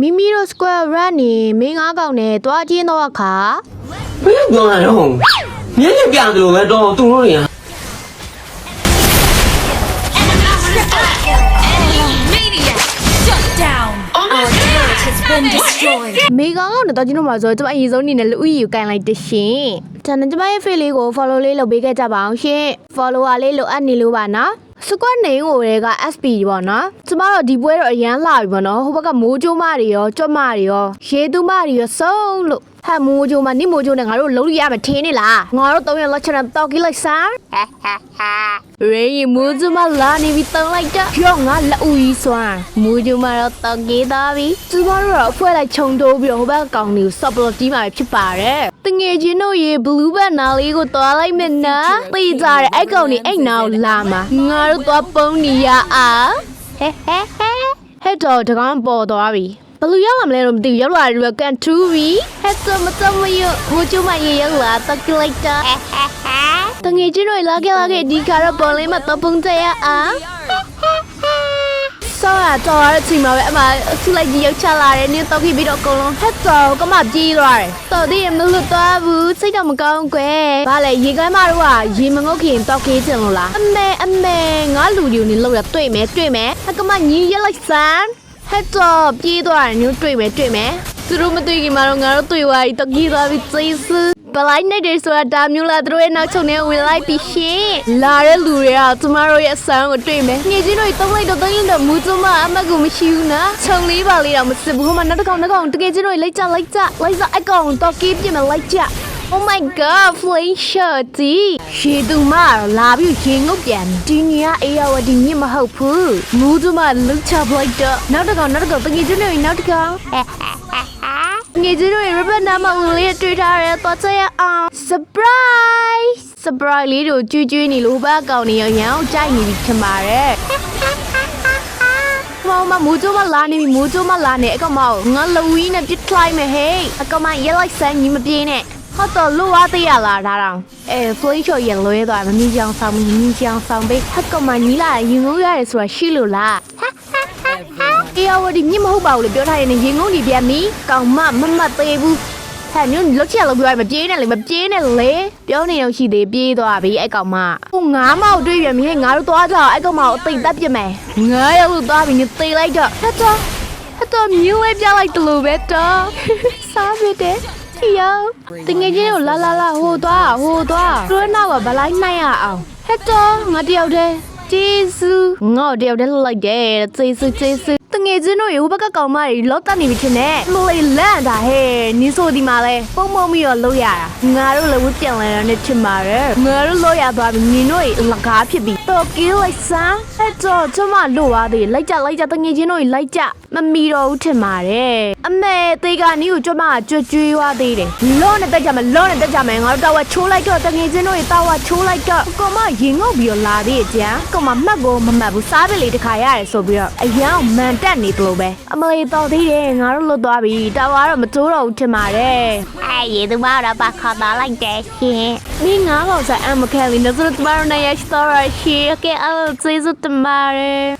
မိမိတို့ square run နေမင်းငါးကောင်နဲ့တွားချင်းတော့အခါဘယ်ပြောရတော့မျက်လက်ပြတယ်လို့ပဲတော့သူတို့တွေက Media shut down. Our turret has been destroyed. မေကောင်ကောင်နဲ့တွားချင်းတော့မှာဆိုတော့ကျွန်မအရင်ဆုံးအနေနဲ့လူဦးရေကိုကန်လိုက်တရှင်ဒါနဲ့ကျွန်မရဲ့ face လေးကို follow လေးလုပ်ပေးခဲ့ကြပါအောင်ရှင် follower လေးလိုအပ်နေလို့ပါနော် squad name ကိုတွေက SP ပေါ့နော်ကျမတို့ဒီပွဲတော့အရန်လာပြီပေါ့နော်ဟိုဘက်ကမိုးကြိုးမတွေရောကြွတ်မတွေရောရေသူမတွေရောစုံလို့ဟဲ့မိုးကြိုးမနိမိုးကြိုးနဲ့ငါတို့လုံးလို့ရမယ်ထင်းနေလားငါတို့သုံးရလက်ချင်တော့ကိလိုက်စားရေရီမိုးကြိုးမလာနေပြီတုံးလိုက်ကြပြောငါလက်ဦးကြီးစွမ်းမိုးကြိုးမတော့တောက်ကေးသားပြီကျမတို့တော့အဖွဲလိုက်ခြုံတိုးပြီးတော့ဟိုဘက်ကကောင်တွေကို support တီးမှာဖြစ်ပါတယ်တ ငယ်ချင်းတို့ရေ blue band နာလေးကိုတွားလိုက်မယ်နော်သိကြတယ်အဲ့ကောင်တွေအဲ့နာကိုလာမှာငါတို့သွားပုံးနေရအားဟဲဟဲဟဲဟဲ့တော့တကောင်ပေါ်သွားပြီဘလူရောက်လာမလဲတော့မသိဘူးရောက်လာတယ်ကကန်ထူဘီဟဲ့တော့မတော်မရမိုးချုံမရေရောက်လာတက်လိုက်တာတငယ်ချင်းတို့လာခဲ့လာခဲ့ဒီခါတော့ပေါ်လေးမှာတော့ပုံကြရအား ဆောရတော့အချိန်မှာပဲအမဆူလိုက်ကြီးရောက်ချလာတယ်နင်းတော့ခိပြီးတော့အကုန်လုံးဟက်တော့ကမပြေးသွားတယ်တော်သေးရမလို့သွားဘူးစိတ်တော့မကောင်းကွယ်ဘာလဲရေကမ်းမတို့ကရေမငုတ်ခင်တော့ခေးချင်လို့လားအမေအမေငါလူယူနေလို့ရတွေ့မယ်တွေ့မယ်အကမညီရက်လိုက်စမ်းဟက်တော့ပြေးသွားတယ်နင်းတွေ့မယ်တွေ့မယ်သူတို့မတွေ့ခင်မှာတော့ငါတို့တွေ့သွားပြီတော့ကြီးသွားပြီသိစ ပလိုက်နေတယ်ဆိုတာဒါမျိုးလားသူတို့ရဲ့နောက်ချုံနဲ့ဝင်လိုက်ပြီးရှင်လာတဲ့လူတွေကကျမတို့ရဲ့အဆန်းကိုတွေ့မယ်ညချင်းတို့တုံးလိုက်တော့တုံးရင်တော့မူကျမအမတ်ကိုမရှိဘူးနော်ခြုံလေးပါလေးတော့မစစ်ဘူးဟိုမှာနောက်တစ်ကောင်နောက်တစ်ကောင်တကယ်ချင်းတို့လိုက်ကြလိုက်ကြလိုက်ကြအကောင်တော့ကီးပြမလိုက်ကြ Oh my god flame shirt ရှေသူမလာပြီးရေငုတ်ပြန်ဒီညအေးရဝဒီညမဟုတ်ဘူးမူးသူမလုချပလိုက်တော့နောက်တစ်ကောင်နောက်တစ်ကောင်တကယ်ချင်းတို့နောက်တစ်ကောင် ငေချင်းတို့ ribbon နာမဝင်လေးတွေ့ထားရဲတော့ချက်ရအောင် surprise surprise လေးတို့ကျွေးကျွေးနေလို့ဘာကောင်နေရရအောင်ကြိုက်နေပြီထင်ပါတယ်မောင်မမူးကျမလာနေပြီမူးကျမလာနေအကောင်မငါလဝီးနဲ့ပြစ်လိုက်မယ်ဟေးအကောင်မရက်လိုက်စမ်းညီမပြေးနဲ့ဟုတ်တော့လို့ဝါသေးရလားဒါတော့အဲ flame shot ရင်လွဲသွားမမြင်ချောင်ဆောင်မမြင်ချောင်ဆောင်ပေးဟကောင်မညီလာရင်ငုံရတယ်ဆိုတာရှိလို့လား အေးဝဒီမြင့်မဟုတ်ပါဘူးလေပြောထားရင်ရင်ငုံနေပြန်ပြီကောင်မမမတ်သေးဘူးဟဲ့ညလုတ်ချက်လောက်ပြောရမပြေးနဲ့လေမပြေးနဲ့လေပြောနေတော့ရှိသေးပြေးသွားပြီအဲ့ကောင်မဟိုငါးမောက်တွေးပြန်ပြီဟဲ့ငါတို့သွားကြအောင်အဲ့ကောင်မကိုအသိတက်ပြစ်မယ်ငါရောက်လို့သွားပြီညသိလိုက်တော့ဟဲ့တော့ဟဲ့တော့မြင်းလေးပြလိုက်တယ်လို့ပဲတော့စားပြတယ်တီယောတငယ်ချင်းကိုလာလာလာဟိုသွားဟိုသွားတွန်းနောက်ကဗလိုက်နိုင်ရအောင်ဟဲ့တော့ငါတယောက်တည်းကျေးဇူးငါ့ကိုတယောက်တည်းလှလိုက်တယ်ကျေးဇူးကျေးဇူးတ ငယ်ချင်းတို့ရေဟိုဘက်ကကောင်မတွေလော့တက်နေပြီထင်တယ်မလေးလန့်တာဟဲ့နီးဆိုဒီမှာလဲပုံပုံပြီးတော့လှုပ်ရတာငါတို့လည်းဝပြန်လာတာနဲ့ထင်ပါတယ်ငါတို့လှုပ်ရသွားပြီညီတို့ရေလကားဖြစ်ပြီတော့ကင်းလိုက်စမ်းဟဲ့တော့ကျမလို့ပါသေးလိုက်ကြလိုက်ကြတငယ်ချင်းတို့ရေလိုက်ကြမမီတော့ဘူးထင်ပါတယ်အမေသေးကနီးကိုကျမကကြွကြွေးသွားသေးတယ်လောနဲ့တက်ကြမယ်လောနဲ့တက်ကြမယ်ငါတို့တော့ချိုးလိုက်တော့တငယ်ချင်းတို့ရေတော့ချိုးလိုက်တော့ကောင်မရင်ငုတ်ပြီးတော့လာသေးတယ်ကြမ်းကောင်မမှတ်ကိုမမှတ်ဘူးစားပစ်လေတစ်ခါရတယ်ဆိုပြီးတော့အယောင်မန်တက်နေတယ်လို့ပဲအမလေးတော်သေးတယ်ငါတို့လွတ်သွားပြီတော်ကတော့မတိုးတော့ဘူးထင်ပါတယ်အဲရေသူမတော့ပါခေါ်တော့လိုက်တယ်ရှင်ဒီငါးကောင်ဆိုင်အမခဲလီနော်ဆိုတော့ကျမတို့နဲ့ရရှိတော့ရရှိကဲအဲ့ကျေးဇူးတင်ပါတယ်